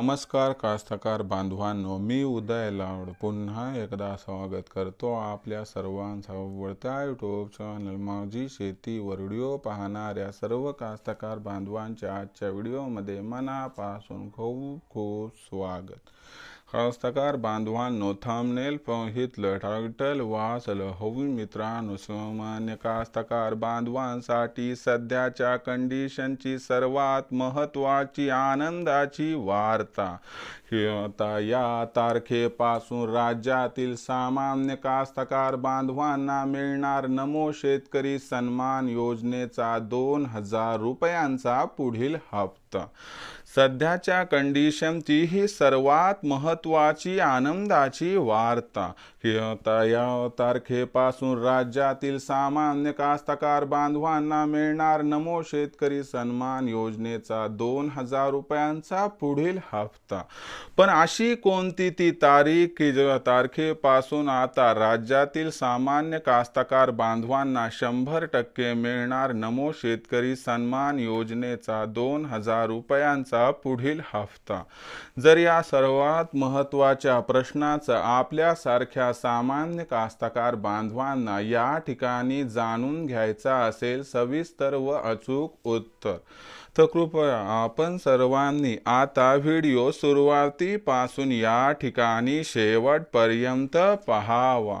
नमस्कार कास्तकार बांधवांनो मी उदय लाड पुन्हा एकदा स्वागत करतो आपल्या सर्वांचा आवडत्या यूट्यूब चॅनल माझी शेती व्हिडिओ पाहणाऱ्या सर्व कास्तकार बांधवांच्या आजच्या व्हिडिओमध्ये मनापासून खूप खूप स्वागत. कास्तकार बांधवांनो थांबनेल पाहितलं टायटल वाचलं हवी मित्रांनो सामान्य कास्तकार बांधवांसाठी सध्याच्या कंडिशनची सर्वात महत्त्वाची आनंदाची वार्ता. ही आता या तारखेपासून राज्यातील सामान्य कास्तकार बांधवांना मिळणार नमो शेतकरी सन्मान योजनेचा दोन हजार रुपयांचा पुढील हप्ता. सध्याच्या कंडिशनची ही सर्वात महत्त्वाची आनंदाची वार्ता. या तारखेपासून राज्यातील सामान्य कास्तकार बांधवांना मिळणार नमो शेतकरी सन्मान योजनेचा दोन हजार रुपयांचा पुढील हप्ता. पण अशी कोणती ती तारीख की तारखेपासून आता राज्यातील सामान्य कास्तकार बांधवांना शंभर टक्के मिळणार नमो शेतकरी सन्मान योजनेचा दोन हजार रुपयांचा पुढील हप्ता जर या सर्वात महत्त्वाच्या प्रश्नाचं आपल्यासारख्या सामान्य कास्तकार बांधवांना या ठिकाणी जाणून घ्यायचा असेल सविस्तर व अचूक उत्तर. तर कृपया आपण सर्वांनी आता व्हिडिओ सुरुवातीपासून या ठिकाणी शेवटपर्यंत पहावा.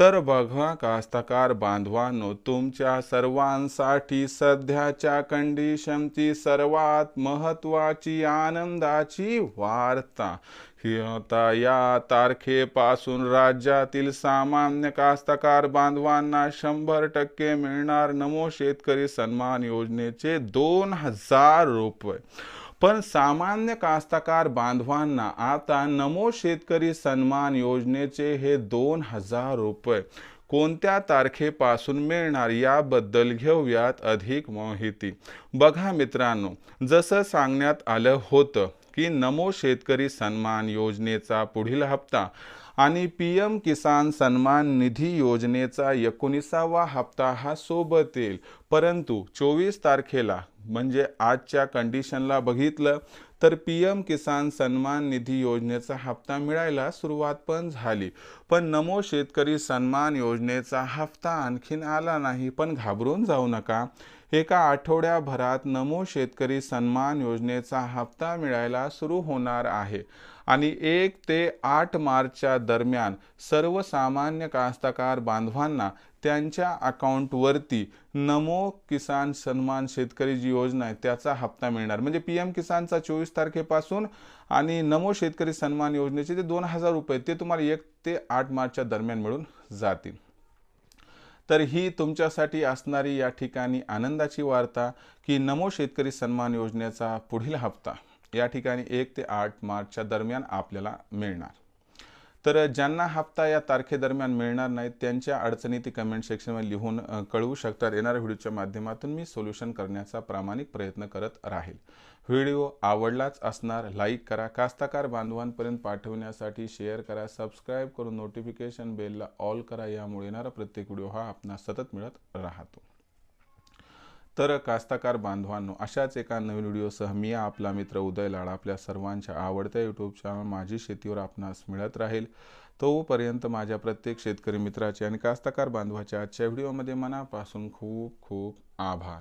तर बघा कास्तकार बांधवांनो तुमच्या सर्वांसाठी सध्याच्या कंडिशनची सर्वात महत्त्वाची आनंदाची वार्ता. ही आता या तारखेपासून राज्यातील सामान्य कास्तकार बांधवांना शंभर टक्के मिळणार नमो शेतकरी सन्मान योजनेचे दोन हजार रुपये. पण सामान्य कास्तकार बांधवांना आता नमो शेतकरी सन्मान योजनेचे हे दोन हजार रुपये. कोणत्या तारखेपासून मिळणार याबद्दल घेऊयात अधिक माहिती. बघा मित्रांनो जसं सांगण्यात आलं होतं की नमो शेतकरी सन्मान योजनेचा पुढील हप्ता आणि पी एम किसान सन्मान निधी योजनेचा एकोणीसावा हप्ता हा सोबत येईल. परंतु चोवीस तारखेला म्हणजे आजच्या कंडिशनला बघितलं तर पी एम किसान सन्मान निधी योजनेचा हप्ता मिळायला सुरुवात पण झाली. पण नमो शेतकरी सन्मान योजनेचा हप्ता आणखीन आला नाही पण घाबरून जाऊ नका. एका आठवड्याभरात नमो शेतकरी सन्मान योजनेचा हप्ता मिळायला सुरू होणार आहे. आणि एक ते आठ मार्चच्या दरम्यान सर्वसामान्य कास्तकार बांधवांना त्यांच्या अकाउंटवरती नमो किसान सन्मान शेतकरी जी योजना आहे त्याचा हप्ता मिळणार. म्हणजे पी एम किसानचा चोवीस तारखेपासून आणि नमो शेतकरी सन्मान योजनेचे ते दोन हजार रुपये ते तुम्हाला एक ते आठ मार्चच्या दरम्यान मिळून जातील. तर ही तुमच्यासाठी असणारी या ठिकाणी आनंदाची वार्ता की नमो शेतकरी सन्मान योजनेचा पुढील हप्ता. या ठिकाणी एक ते आठ मार्चच्या दरम्यान आपल्याला मिळणार. तर ज्यांना हप्ता या तारखेदरम्यान मिळणार नाहीत त्यांच्या अडचणी ते कमेंट सेक्शनमध्ये लिहून कळवू शकतात. येणाऱ्या व्हिडिओच्या माध्यमातून मी सोल्युशन करण्याचा प्रामाणिक प्रयत्न करत राहील. व्हिडिओ आवडलाच असणार लाईक करा. कास्ताकार बांधवांपर्यंत पाठवण्यासाठी शेअर करा. सबस्क्राईब करून नोटिफिकेशन बेलला ऑल करा. यामुळे येणारा प्रत्येक व्हिडिओ हा आपणास सतत मिळत राहतो. तर कास्ताकार बांधवांनो अशाच एका नवीन व्हिडिओसह मी आपला मित्र उदय लाड आपल्या सर्वांच्या आवडत्या यूट्यूब चॅनल माझी शेतीवर आपणास मिळत राहील. तोपर्यंत माझ्या प्रत्येक शेतकरी मित्राचे आणि कास्ताकार बांधवाच्या आजच्या व्हिडिओमध्ये मनापासून खूप खूप आभार.